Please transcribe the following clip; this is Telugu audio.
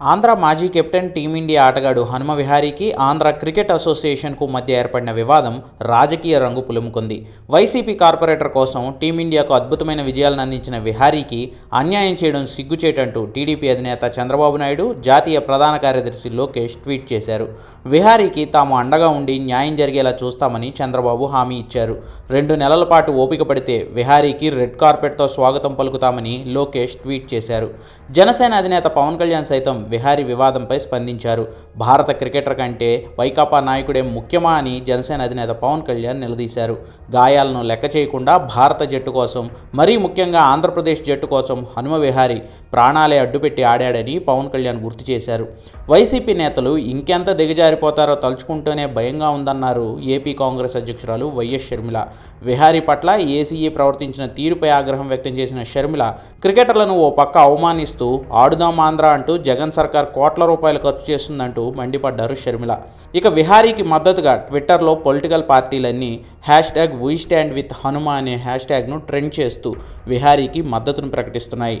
ఆంధ్ర మాజీ కెప్టెన్ టీమిండియా ఆటగాడు హనుమ విహారీకి ఆంధ్ర క్రికెట్ అసోసియేషన్కు మధ్య ఏర్పడిన వివాదం రాజకీయ రంగు పులుముకుంది. వైసీపీ కార్పొరేటర్ కోసం టీమిండియాకు అద్భుతమైన విజయాలను అందించిన విహారీకి అన్యాయం చేయడం సిగ్గుచేటంటూ టీడీపీ అధినేత చంద్రబాబు నాయుడు జాతీయ ప్రధాన కార్యదర్శి లోకేష్ ట్వీట్ చేశారు. విహారీకి తాము అండగా ఉండి న్యాయం జరిగేలా చూస్తామని చంద్రబాబు హామీ ఇచ్చారు. రెండు నెలల పాటు ఓపిక పడితే విహారీకి రెడ్ కార్పెట్తో స్వాగతం పలుకుతామని లోకేష్ ట్వీట్ చేశారు. జనసేన అధినేత పవన్ కళ్యాణ్ సైతం విహారీ వివాదంపై స్పందించారు. భారత క్రికెటర్ కంటే వైకాపా నాయకుడే ముఖ్యమా అని జనసేన అధినేత పవన్ కళ్యాణ్ నిలదీశారు. గాయాలను లెక్క చేయకుండా భారత జట్టు కోసం మరీ ముఖ్యంగా ఆంధ్రప్రదేశ్ జట్టు కోసం హనుమ విహారీ ప్రాణాలే అడ్డుపెట్టి ఆడాడని పవన్ కళ్యాణ్ గుర్తు చేశారు. వైసీపీ నేతలు ఇంకెంత దిగజారిపోతారో తలుచుకుంటూనే భయంగా ఉందన్నారు ఏపీ కాంగ్రెస్ అధ్యక్షురాలు వైఎస్ షర్మిల. విహారీ పట్ల ఏసీఏ ప్రవర్తించిన తీరుపై ఆగ్రహం వ్యక్తం చేసిన షర్మిల క్రికెటర్లను ఓ పక్క అవమానిస్తూ ఆడుదాం ఆంధ్ర అంటూ జగన్ సర్కార్ కోట్ల రూపాయలు ఖర్చు చేస్తుందంటూ మండిపడ్డారు షర్మిల. ఇక విహారీకి మద్దతుగా ట్విట్టర్లో పొలిటికల్ పార్టీలన్నీ hashtag we stand with Hanuma అనే హ్యాష్ ట్యాగ్ను ట్రెండ్ చేస్తూ విహారీకి మద్దతును ప్రకటిస్తున్నాయి.